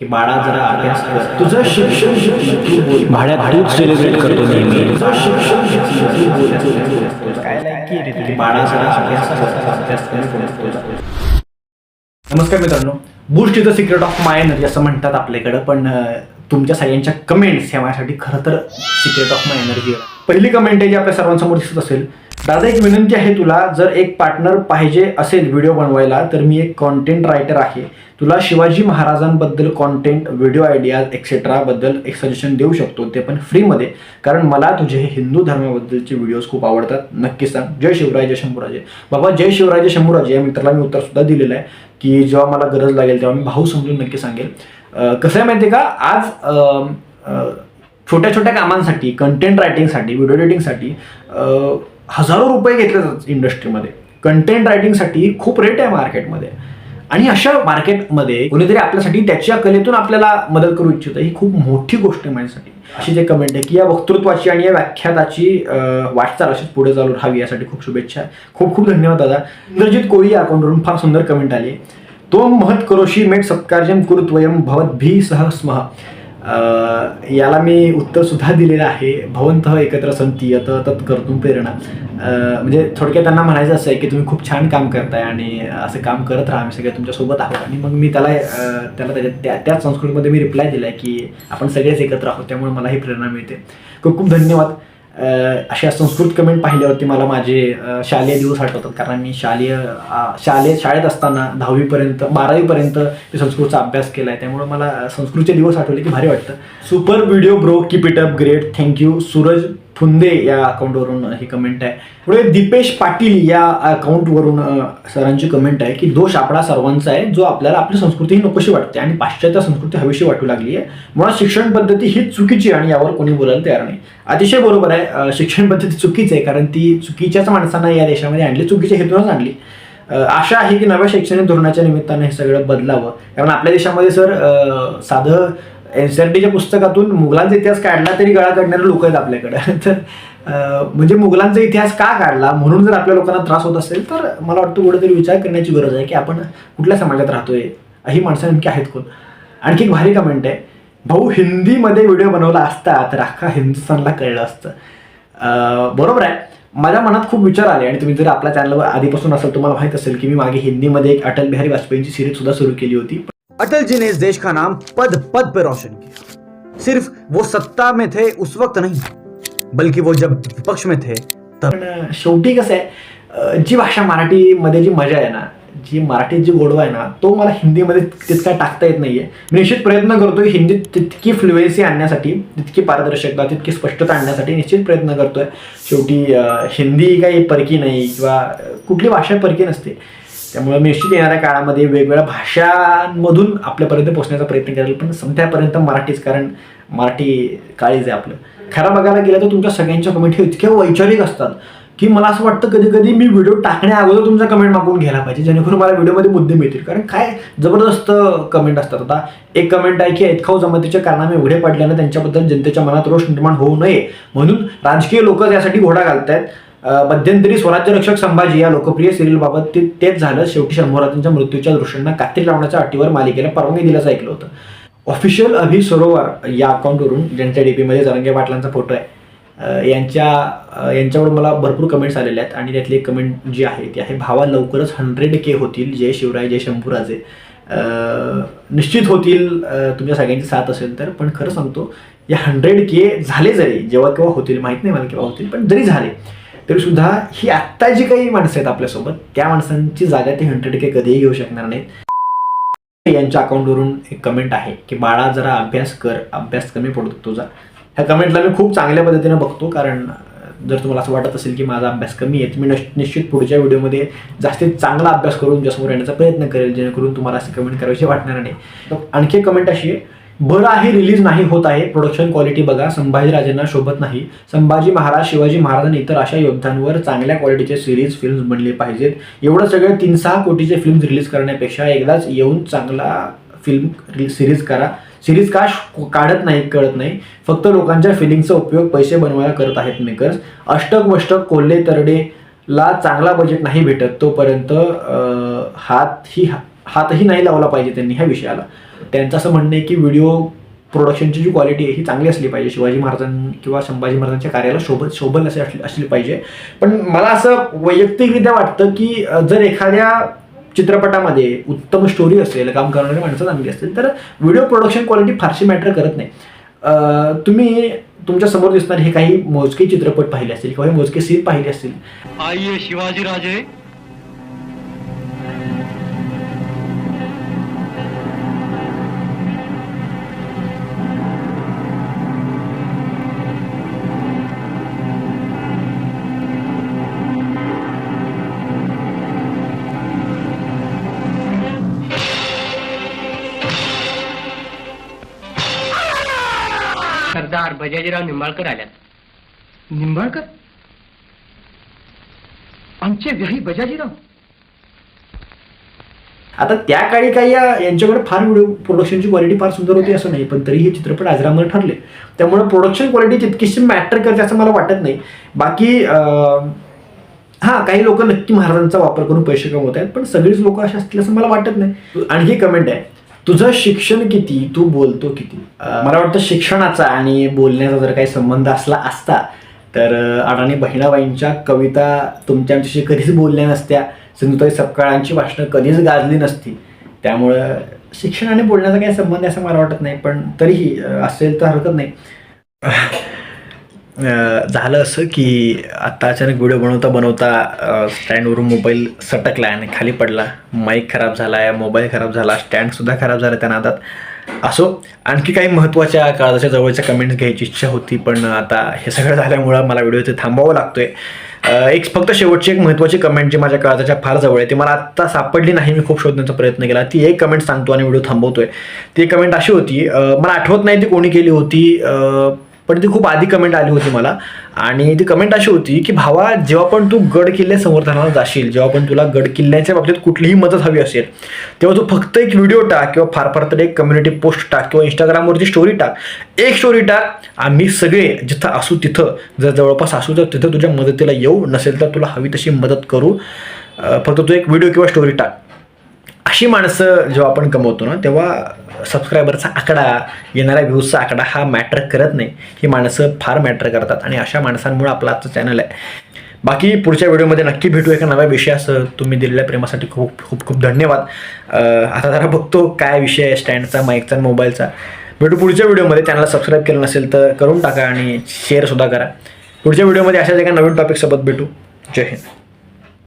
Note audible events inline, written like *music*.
की बाळा जरा अभ्यास कर. तुझं शिक्षण. भाड्यात तूच सेलिब्रेट करतो नेहमी. काय लायकी रे तुझी? बाळा जरा अभ्यास कर. अभ्यास कर. नमस्कार मित्रांनो. Boost is the secret of my energy असं म्हणतात आपल्याकडं. पण तुमच्या सगळ्यांच्या कमेंट्स ह्या माझ्यासाठी खरं तर सिक्रेट ऑफ माय एनर्जी पहिली कमेंट आहे जी आपल्या सर्वांसमोर दिसत असेल दादा एक विनंती आहे तुला जर एक पार्टनर पाहिजे असेल व्हिडिओ बनवायला तर मी एक कॉन्टेंट रायटर आहे. तुला शिवाजी महाराजांबद्दल कॉन्टेंट व्हिडिओ आयडियाज एक्सेट्राबद्दल एक सजेशन देऊ शकतो ते पण फ्रीमध्ये कारण मला तुझे हे हिंदू धर्माबद्दलचे व्हिडिओज खूप आवडतात. नक्की सांग. जय शिवराय जय शंभूराजे. बाबा जय शिवराय जय शंभूराजे. या मित्राला मी उत्तरसुद्धा दिलेलं आहे की जेव्हा मला गरज लागेल तेव्हा मी भाऊ समजून नक्की सांगेल. कसं आहे माहिती आहे का? आज छोट्या छोट्या कामांसाठी कंटेंट रायटिंगसाठी व्हिडिओ एडिटिंगसाठी हजारो रुपये घेतले जातात इंडस्ट्रीमध्ये कंटेंट रायटिंगसाठी खूप रेट आहे मार्केटमध्ये आणि अशा मार्केटमध्ये कोणीतरी आपल्यासाठी त्याच्या कलेतून आपल्याला मदत करू इच्छितं ही खूप मोठी गोष्ट आहे माझ्यासाठी. अशी जे कमेंट आहे की या वक्तृत्वाची आणि या व्याख्याताची वाटचाल अशीच पुढे चालू राहावी यासाठी खूप शुभेच्छा. खूप खूप धन्यवाद दादा. इंद्रजित कोळी या अकाउंटवरून फार सुंदर कमेंट आली. तो महत् करोशी मेट सत्कार्यम कुरुत्वयम भवद्भी सह स्मः याला मी उत्तर सुद्धा दिलेलं आहे. भवंत एकत्र संती यत तत् प्रेरणा. म्हणजे थोडक्यात त्यांना म्हणायचं असं आहे की तुम्ही खूप छान काम करताय आणि असं काम करत राहा आम्ही सगळे तुमच्यासोबत आहोत. आणि मग मी त्याला त्याला त्याच्या त्या त्याच संस्कृतीमध्ये मी रिप्लाय दिला की आपण सगळेच एकत्र आहोत त्यामुळे मला ही प्रेरणा मिळते. खूप खूप धन्यवाद. अशा संस्कृत कमेंट पाहिल्यावरती मला माझे शालेय दिवस आठवतात. कारण मी शालेय शालेय शाळेत असताना दहावीपर्यंत बारावीपर्यंत मी संस्कृतचा अभ्यास केला आहे त्यामुळे मला संस्कृतचे दिवस आठवले की भारी वाटतं. Super video bro keep it up great thank you Suraj Phunde या अकाउंटवरून ही कमेंट आहे. पुढे दीपेश पाटील या अकाउंटवरून सरांची कमेंट आहे की दोष आपला सर्वांचा आहे जो आपल्याला आपली संस्कृती ही नकोशी वाटते आणि पाश्चात्य संस्कृती हवीशी वाटू लागली आहे. मुळात शिक्षण पद्धती ही चुकीची आहे आणि यावर कोणी बोलायला तयार नाही. अतिशय बरोबर आहे शिक्षण पद्धती चुकीची आहे कारण ती चुकीच्याच माणसांना या देशामध्ये आणली चुकीच्या हेतूनच आणली. आशा आहे की नव्या शैक्षणिक धोरणाच्या निमित्तानं हे सगळं बदलावं. कारण आपल्या देशामध्ये सर साधं एन सी पुस्तकातून मुघलांचा इतिहास काढला तरी गळा काढणारे लोक आहेत आपल्याकडे. *laughs* तर म्हणजे मुघलांचा इतिहास का काढला? म्हणून जर आपल्या लोकांना त्रास होत असेल तर मला वाटतं कुठेतरी विचार करण्याची गरज आहे की आपण कुठल्या समाजात राहतोय? ही माणसं नेमकी आहेत कोण? आणखी एक भारी कमेंट आहे. भाऊ हिंदीमध्ये व्हिडिओ बनवला असता तर अख्खा हिंदुस्थानला कळलं असतं. बरोबर आहे. माझ्या मनात खूप विचार आले आणि तुम्ही जर आपल्या चॅनलवर आधीपासून असेल तुम्हाला माहीत असेल की मी मागे हिंदीमध्ये एक अटल बिहारी वाजपेयीची सिरीज सुद्धा सुरू केली होती. अटल जी ने इस देश का नाम पद पद पर रोशन किया। सिर्फ वो सत्ता में थे उस वक्त नहीं बल्कि वो जब विपक्ष में थे तब। पण शेवटी कसं आहे जी भाषा मराठीमध्ये जी मजा आहे ना जी मराठीत जी गोडवा आहे ना तो मला हिंदीमध्ये तितका टाकता येत नाहीये. मी निश्चित प्रयत्न करतोय हिंदीत तितकी फ्लुएन्सी आणण्यासाठी तितकी पारदर्शकता तितकी स्पष्टता आणण्यासाठी निश्चित प्रयत्न करतोय. शेवटी हिंदी काही परकी नाही किंवा कुठली भाषा परकी नसते. त्यामुळे मी निश्चित येणाऱ्या काळामध्ये वेगवेगळ्या भाषांमधून आपल्यापर्यंत पोहोचण्याचा प्रयत्न करेल पण सध्यापर्यंत मराठीच कारण मराठी काळीच आहे आपलं. खरं बघायला गेलं तर तुमच्या सगळ्यांच्या कमेंट हे इतक्या वैचारिक असतात की मला असं वाटतं कधी कधी मी व्हिडिओ टाकण्या अगोदर तुमचा कमेंट मागून घ्यायला पाहिजे. जेणेकरून मला व्हिडिओमध्ये मुद्दे मिळतील. कारण काय जबरदस्त कमेंट असतात आता. एक कमेंट आहे की ऐतखाऊ जमातीच्या कारणाने उघडे पडल्यानं त्यांच्याबद्दल जनतेच्या मनात रोष निर्माण होऊ नये. म्हणून राजकीय लोक यासाठी घोडा घालतायत. आहेत मध्यंतरी स्वराज्य रक्षक संभाजी या लोकप्रिय सिरियल बाबत ते तेच झालं. शेवटी शंभूराजांच्या मृत्यूच्या दृश्यांना कात्री लावण्याच्या अटीवर मालिकेला परवानगी दिल्याचं ऐकलं होतं. ऑफिशियल अभि सरोवर या अकाउंटवरून ज्यांच्या डीपीमध्ये जरंगे पाटलांचा फोटो आहे यांच्या अं, यांच्यावर मला भरपूर कमेंट्स आलेल्या आहेत आणि त्यातली एक कमेंट जी आहे ती आहे भावा लवकरच हंड्रेड के होतील जय शिवराय जय शंभूराजे. निश्चित होतील तुमच्या सगळ्यांची साथ असेल तर पण खरं सांगतो या हंड्रेड के झाले जरी जेव्हा केव्हा होतील माहीत नाही मला केव्हा होतील पण जरी झाले तरी सुद्धा ही आत्ता जी काही माणसं आहेत आपल्यासोबत त्या माणसांची जागा ते हंड्रेड टक्के कधीही घेऊ शकणार नाहीत. यांच्या अकाउंटवरून एक कमेंट आहे की बाळा जरा अभ्यास कर अभ्यास कमी पडतो तुझा. ह्या कमेंटला मी खूप चांगल्या पद्धतीने बघतो कारण जर तुम्हाला असं वाटत असेल की माझा अभ्यास कमी आहे मी निश्चित पुढच्या व्हिडिओमध्ये जास्तीत चांगला अभ्यास करून तुमच्यासमोर येण्याचा प्रयत्न करेल जेणेकरून तुम्हाला असे कमेंट करायची वाटणार नाही. आणखी एक कमेंट अशी आहे बरं आहे रिलीज नाही होत आहे. प्रोडक्शन क्वालिटी बघा संभाजीराजेंना शोभत नाही. संभाजी महाराज शिवाजी महाराज आणि इतर अशा योद्ध्यांवर चांगल्या क्वालिटीचे सिरीज फिल्म्स बनले पाहिजेत. एवढं सगळं तीन सहा कोटीचे फिल्म रिलीज करण्यापेक्षा एकदाच येऊन चांगला फिल्म सिरीज करा. सिरीज का काढत नाही कळत नाही. फक्त लोकांच्या फिलिंगचा उपयोग पैसे बनवायला करत आहेत मेकर्स अष्टक वष्टक कोल्हे तरडे ला चांगला बजेट नाही भेटत तोपर्यंत हात ही हातही नाही लावला पाहिजे त्यांनी ह्या विषयाला. त्यांचं असं म्हणणं आहे की व्हिडिओ प्रोडक्शनची जी क्वालिटी आहे ही चांगली असली पाहिजे. शिवाजी महाराजां किंवा संभाजी महाराजांच्या कार्याला शोभत शोभल असे असली पाहिजे. पण मला असं वैयक्तिकरित्या वाटतं की जर एखाद्या चित्रपटामध्ये उत्तम स्टोरी असेल काम करणारी माणसं चांगली असतील तर व्हिडिओ प्रोडक्शन क्वालिटी फारशी मॅटर करत नाही. तुम्ही तुमच्यासमोर दिसणारे हे काही मोजके चित्रपट पाहिले असतील किंवा हे मोजके सीन पाहिले असतील. आइए शिवाजी राजे सरदार बजाजीराव निंबाळकर आल्यात. निंबाळकर? आमचे व्याही बजाजीराव. आता त्या काळी काही या- यांच्याकडे फार व्हिडिओ प्रोडक्शनची क्वालिटी फार सुंदर होती असं नाही पण तरी हे चित्रपट आजरामर ठरले. त्यामुळे प्रोडक्शन क्वालिटी तितकीशी मॅटर करते असं मला वाटत नाही. बाकी हा काही लोक नक्की महाराजांचा वापर करून पैसे कमवत आहेत पण सगळीच लोक अशी असतील असं मला वाटत नाही. आणखी कमेंट आहे. तुझं शिक्षण किती? तू बोलतो किती? मला वाटतं शिक्षणाचा आणि बोलण्याचा जर काही संबंध असला असता तर अडाणी बहिणाबाईंच्या कविता तुमच्या आमच्याशी कधीच बोलल्या नसत्या. सिंधुताई सपकाळांची भाषणं कधीच गाजली नसती. त्यामुळं शिक्षण आणि बोलण्याचा काही संबंध असं मला वाटत नाही पण तरीही असेल तर हरकत नाही. झालं असं की आत्ता अचानक व्हिडिओ बनवता बनवता स्टँडवरून मोबाईल सटकला आणि खाली पडला. माईक खराब झाला आहे मोबाईल खराब झाला स्टँडसुद्धा खराब झाला त्या नादात. असो आणखी काही महत्त्वाच्या काळाच्या जवळच्या कमेंट्स घ्यायची इच्छा होती पण आता हे सगळं झाल्यामुळं मला व्हिडिओ इथे थांबावं लागतोय. एक फक्त शेवटची एक महत्त्वाची कमेंट जी माझ्या काळजाच्या फार जवळ आहे ती मला आत्ता सापडली नाही मी खूप शोधण्याचा प्रयत्न केला. ती एक कमेंट सांगतो आणि व्हिडिओ थांबवतोय. ती कमेंट अशी होती मला आठवत नाही ती कोणी केली होती पण ती खूप आधी कमेंट आली होती मला. आणि ती कमेंट अशी होती की भावा जेव्हा पण तू गड किल्ले समर्थनाला जाशील जेव्हा पण तुला गड किल्ल्याच्या बाबतीत कुठलीही मदत हवी असेल तेव्हा तू फक्त एक व्हिडिओ टाक किंवा फार फार तर एक कम्युनिटी पोस्ट टाक किंवा इंस्टाग्रामवरची स्टोरी टाक. एक स्टोरी टाक आम्ही सगळे जिथं असू तिथं जर जवळपास असू तर तिथं तुझ्या मदतीला येऊ नसेल तर तुला हवी तशी मदत करू. फक्त तू एक व्हिडिओ किंवा स्टोरी टाक. अशी माणसं जेव्हा आपण कमवतो ना तेव्हा सबस्क्रायबरचा आकडा येणाऱ्या व्ह्यूजचा आकडा हा मॅटर करत नाही. ही माणसं फार मॅटर करतात आणि अशा माणसांमुळे आपला आजचं चॅनल आहे. बाकी पुढच्या व्हिडिओमध्ये नक्की भेटू एका नव्या विषयासह. तुम्ही दिलेल्या प्रेमासाठी खूप खूप खूप धन्यवाद. आता जरा बघतो काय विषय आहे स्टँडचा माईकचा मोबाईलचा भेटू पुढच्या व्हिडिओमध्ये चॅनलला सबस्क्राईब केलं नसेल तर करून टाका आणि शेअरसुद्धा करा. पुढच्या व्हिडिओमध्ये अशाच एका नवीन टॉपिकसोबत भेटू. जय हिंद.